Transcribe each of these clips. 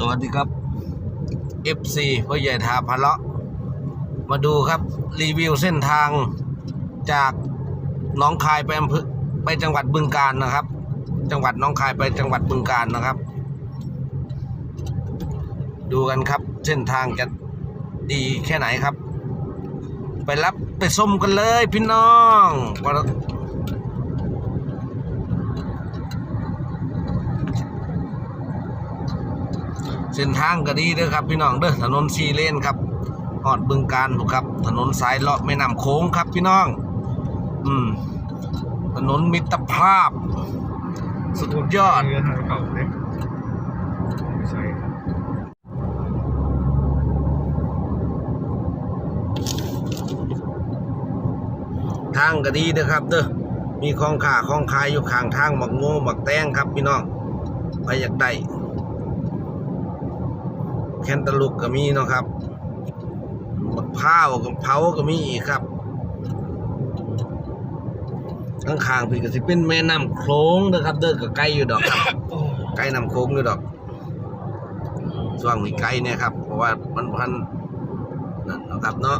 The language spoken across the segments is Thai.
สวัสดีครับ FC พ่อใหญ่ทาพะเลาะ มาดูครับรีวิวเส้นทางจากน้องคายไปอำเภอไปจังหวัดบึงกาฬนะครับ จังหวัดน้องคายไปจังหวัดบึงกาฬนะครับ ดูกันครับเส้นทางจะดีแค่ไหนครับ ไปรับไปส้มกันเลยพี่น้อง เส้นทางก็ดีเด้อครับ พี่น้องเด้อถนนซีเลนครับหอดบึงการถูกครับ ถนนสายเลาะแม่น้ำโค้งครับพี่น้อง อืมถนนมิตรภาพ สุดยอด เรือทางเก่าเลยไม่ใช่ทางก็ดีเด้อครับเด้อมีของขาของขายอยู่ข้างทางหมักโง่หมักแตงครับพี่น้องไปอยากได้ แคนตาลูกก็มีเนาะครับบักพร้าวกับเผาก็มีอีกครับข้างข้างๆพี่ก็สิเป็นแม่น้ำโขงเด้อครับ เด้อก็ใกล้อยู่ดอกครับใกล้น้ำโขงอยู่ดอกช่วงนี้ใกล้เนี่ยครับ เพราะว่ามันพันนั่นเนาะครับเนาะ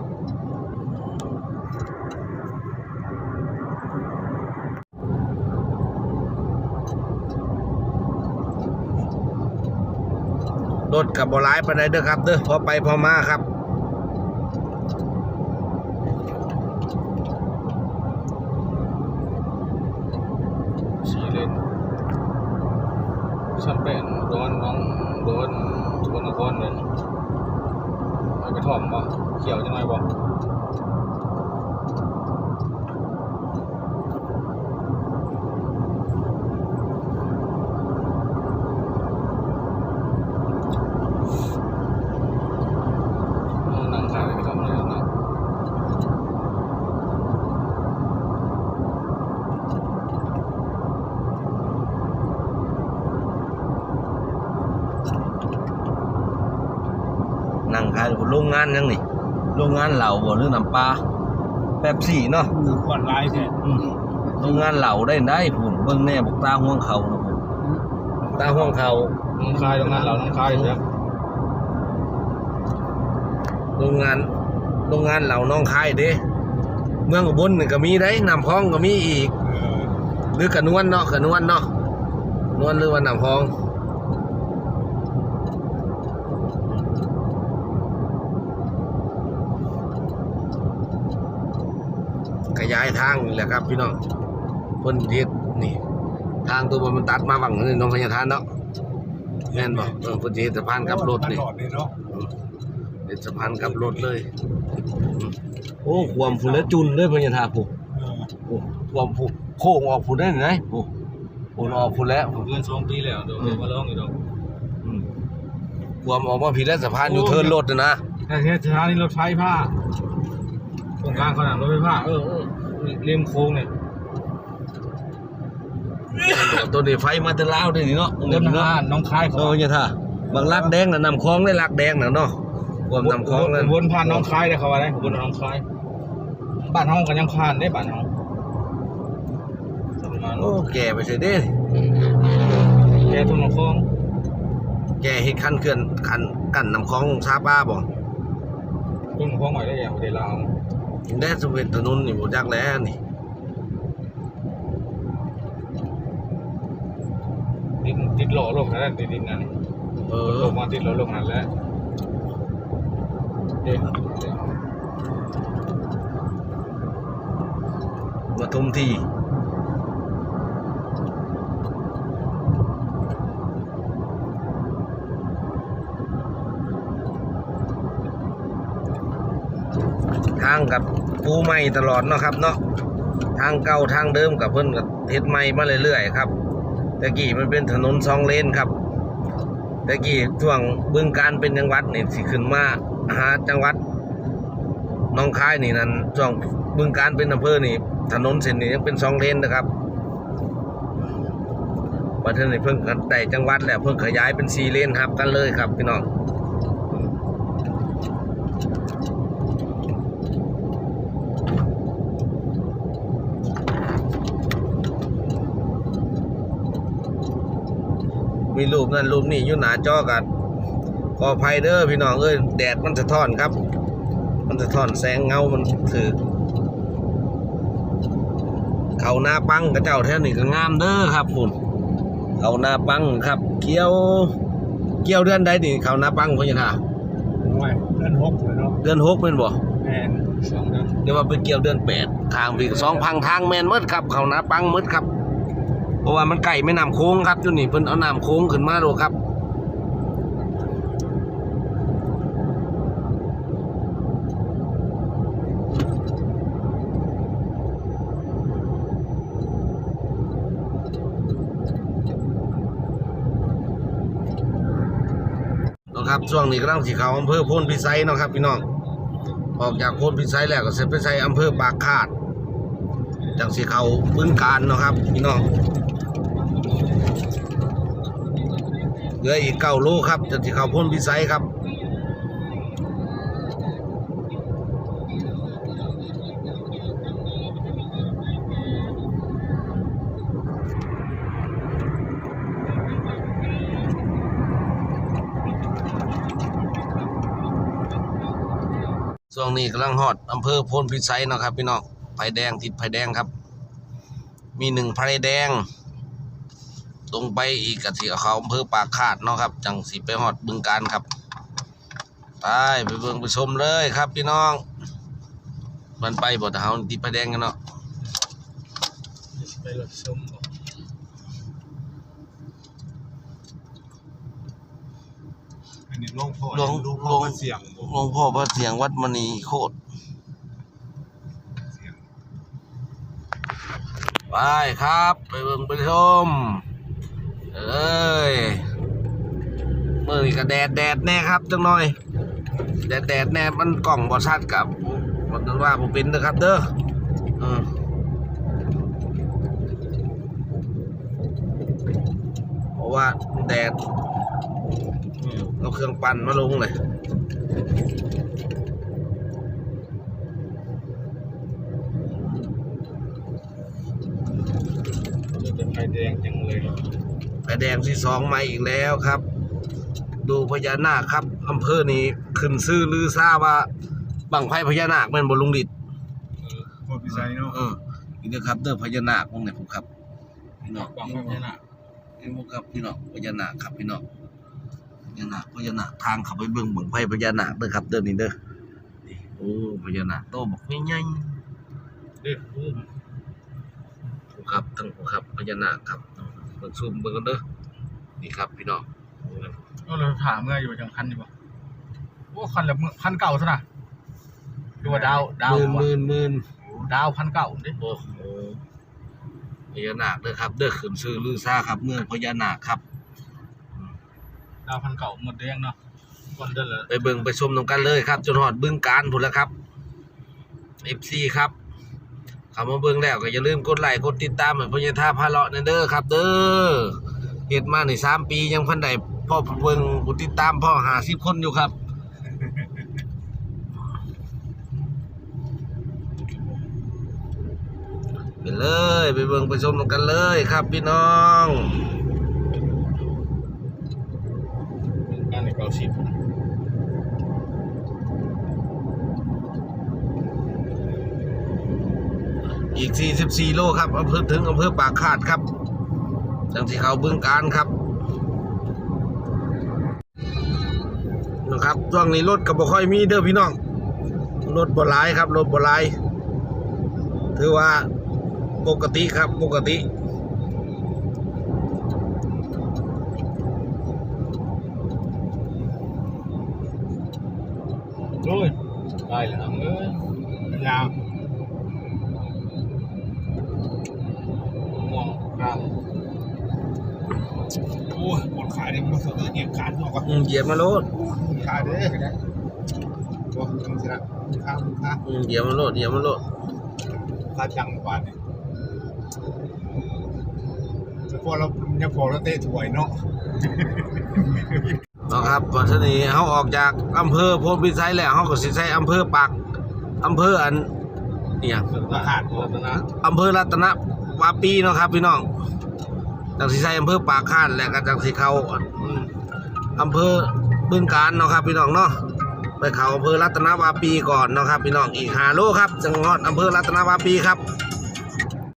รถกับบอลายไปไหนเด้อครับเด้อพอไปพอมาครับสี่เลนสัมเป็นโดนน้องโดนสกลนครเลยไปกระถ่อมบ่เขียวจะไงบ่นั่งขายไปกระถ่อมเลยนะ นั่งขายโรงงานยังนี่โรงงานเหล่าบ่หรือน้ำปลาแป๊บสี่เนาะมือขวดลายแท้อืมโรงงานเหล่าได้ได้ผุนเบิ่งแน่บอกตาห่วงเขานะผมตาห่วงเขาน้องคายโรงงานเราน้องคายครับโรงงานโรงงานเหล่าน้องคายเด้เมืองอุบลนี่ก็มีได้น้ำพองก็มีอีก หรือกระนวนเนาะกระนวนเนาะนวลหรือว่าน้ำพอง ขยายทางนี่แหละครับ พี่น้องเพ่นเฮ็ดนี่ ทางตัวมันตัดมาบังนี่น้องพญาทานเนาะแม่นบ่เออเพิ่นสิเฮ็ดสะพานกลับรถนี่ตลอดเลยเนาะเฮ็ดสะพานกลับรถเลยอืมโอ้ความฝุ่นและจุนเลยพญาทานผู้โอ้ความผู้โค้งออกฝุ่นได้ไหนโอ้ฝุ่นออกฝุ่นแล้วผมเพื่อนสองปีแล้วเดี๋ยวมาลองอีกดอกอืมความออกมาผิดแล้วสะพานอยู่เทิร์นรถน่ะนะแต่แค่สถานีรถไฟผ้า ตรงกลางขนาดรถไฟผ้าเออเออเลียมโค้งเนี่ยตัวนี้ไฟมาแต่ลาวด้นี่เนาะเริ่มทานน้องคายเออพญาทาบางลักแดงน่ะนำคลองได้ลักแดงน่ะเนาะควมนำคลองนั่นวนผ่านน้องคายได้เขาว่าได้วนน้องคายบ้านห้องกันยังผ่านได้บ้านห้องโอ้แก่ไปเสียเด้แกทุ่งน้องคลอง แก่เฮ็ดคันเขื่อนคันกั้นนำคลองซาป้าบ่ทุ่งน้องคลองไหวได้ยังเดี๋ยวเรา ได้สมเด็จถนนนี่บ่จักแล้วนี่ติดติดหล่อลงนั่นติดดินนั่นเอลองมาติดหล่อลงนั่นแหละเด็กมาทุ่มที่ทางกับ ปูใหม่ตลอดเนาะครับเนาะทางเก่าทางเดิมกับเพิ่นกับเฮ็ดใหม่มาเรื่อยๆครับต่กี้มันเป็นถนนสองเลนครับต่กี้ช่วงบึงการเป็นจังหวัดนี่สิขึ้นมาหาจังหวัดน้องคายนี่นั่นช่วงบึงการเป็นอำเภอนี่ ถนนเส้นนี้ยังเป็นสองเลนนะครับประเทศนี้เพิ่งกันได้จังหวัดแล้วเพิ่งขยายเป็นสี่เลนครับกันเลยครับพี่น้อง มีรูปนั่นรูปนี่อยู่หน้าจอกันขออภัยเด้อพี่น้องเอ้ยแดดมันสะท้อนครับ มันสะท้อนแสงเงา มันถือเขาหน้าปังกระเจ้าแท่นี่ก็งามเด้อครับคุณเขาหน้าปังครับเกี่ยวเกี่ยวเดือนใดนี่เขาหน้าปังพญานาโอ้ยเดินหกเลยเนาะเดือนหกเป็นบ่แมนสองเดือนเดี๋ยวว่าไปเกี่ยวเดือนแปดทางพี่สองพังทางแมนหมืดครับเขาหน้าปังหมืดครับเพ ราะว่ามันไก่ไม่น้ำโค้งครับจุนี่เพิ่นเอาน้ำโค้งขึ้นมาดูครับนะครับช่วงนี้กำลังสีขาวอำเภอโพนพิสัยนะครับพี่น้องออกจากโพนพิสัยแล้วก็เสร็จไปใส่อำเภอปากคาดจังสีขาวบึงการนะครับพี่น้อง เหลืออีกเก้าโลครับจังสีเขาโพนพิสัยครับช่วงนี้กำลังฮอดอำเภอโพนพิสัยเนาะครับพี่น้องไฟแดงติดไฟแดงครับ มีหนึ่งไฟแดง ตรงไปอีกกะสิเขาอำเภอปากคาดเนาะครับ จังสิไปฮอดบึงการครับไปไปเบิ่งไปชมเลยครับพี่น้อง มันไปบ่แต่เฮาติดไฟแดงกันเนาะไปรถชมบ่อันนี้หลวงพ่อหลวงหลวงหลพ่อวงมันเสียงบ่หลวงพ่อพระเสียงวัดมณีโคตรเสียงไปครับ ไปเบิ่งไปชม เอ้ยมื่อนี้ก็แดดแดดแน่ครับจังหน่อย แดดแดดแน่มันกล่องบอชัดกับมันว่าผมเป็นนะครับเด้ออืมเพราะว่าแดดเอาเครื่องปั่นมาลงเลย จะเป็นไฟแดงจังเลย ไฟ แดงที่สองมาอีกแล้วครับ ดูพญานาคครับอำเภอนี้ขึ้นซื่อลือซาว่าบังไฟพญานาคแม่นบลุงดิดพ่อพิสัยเนาะเออนี่นะครับเด้อพญานาคพวกนี้ผมครับพี่น้องบางคนเนี่ยนะนี่พวกครับพี่น้องพญานาคครับพี่น้องพญานาคพญานาคทางเขาไปเบิ่งบังไฟพญานาคเด้อครับเด้อนี่เด้อนี่โอ้พญานาคโตบอกใหญ่เด็กพูดๆผมครับทั้งผมครับพญานาคครับ เบิ่งซูมเบิ่งกันเด้อนี่ครับพี่น้องก็เราถามเมื่ออยู่จังคันอยู่ป่ะโอ้คันละเมื่อคันเก่าซะนะดูว่าดาวดาวหมื่นหมื่นหมื่นดาวพันเก่าดิโอ้โหพญานาคเด้อครับ เด้อขึ้นชื่อลือซ่าครับ เมืองพญานาคครับดาวพันเก่าหมดแดงเนาะก่อนเดินเลยไปเบิ่งไปชมนำกันเลยครับจนหอดบึงการพุ่นแล้วครับ FC ครับ เขามาเบิ่งแล้วก็อย่าลืมกดไลค์กดติดตามให้พญาท่าพาเลาะนั่นเด้อครับ เด้อเฮ็ดมาใน3ปียังพันได้พ่อเบิ่งผู้ติดตามพ่อ50คนอยู่ครับไปเลยไปเบิ่งไปชมกันเลยครับ พี่น้องการในเก้าสิบ อีก 44 โลครับอำเภอถึงอำเภอปากคาดครับจังที่เขาบึงการครับนะครับช่วงนี้รถก็บ่ค่อยมีเด้อพี่น้องรถบ่หลายครับรถบ่หลาย ถือว่าปกติครับปกติโอ้ยได้แล้วเอ้ยยาว ม่วงกลาง โอ้ ยปวดขาดิมันเหยียบขาดออกก่อนอืมเหยียบมาโลดขาดเด้อโอ้ยจังสิละขาขาอืมเหยียบมาโลดเหยียบมาโลดขาจังกว่าเนี่ยพอเราเนี่ยพอเราเตะถวยเนาะนะครับวันนี้เขาออกจากอำเภอโพนพิสัยแล้วเขาก็สิใช้อำเภอปากอำเภออันเนี่ยอำเภอรัตนวาปีเนาะครับพี่น้อง จังสีไซอำเภอปากข้านและก็จังสีเขาอำเภอบึงการเนาะครับพี่น้องเนาะไปเขาอำเภอรัตนวาปีก่อนเนาะครับพี่น้องอีกหาโลครับจังหวัดอำเภอรัตนวาปีครับ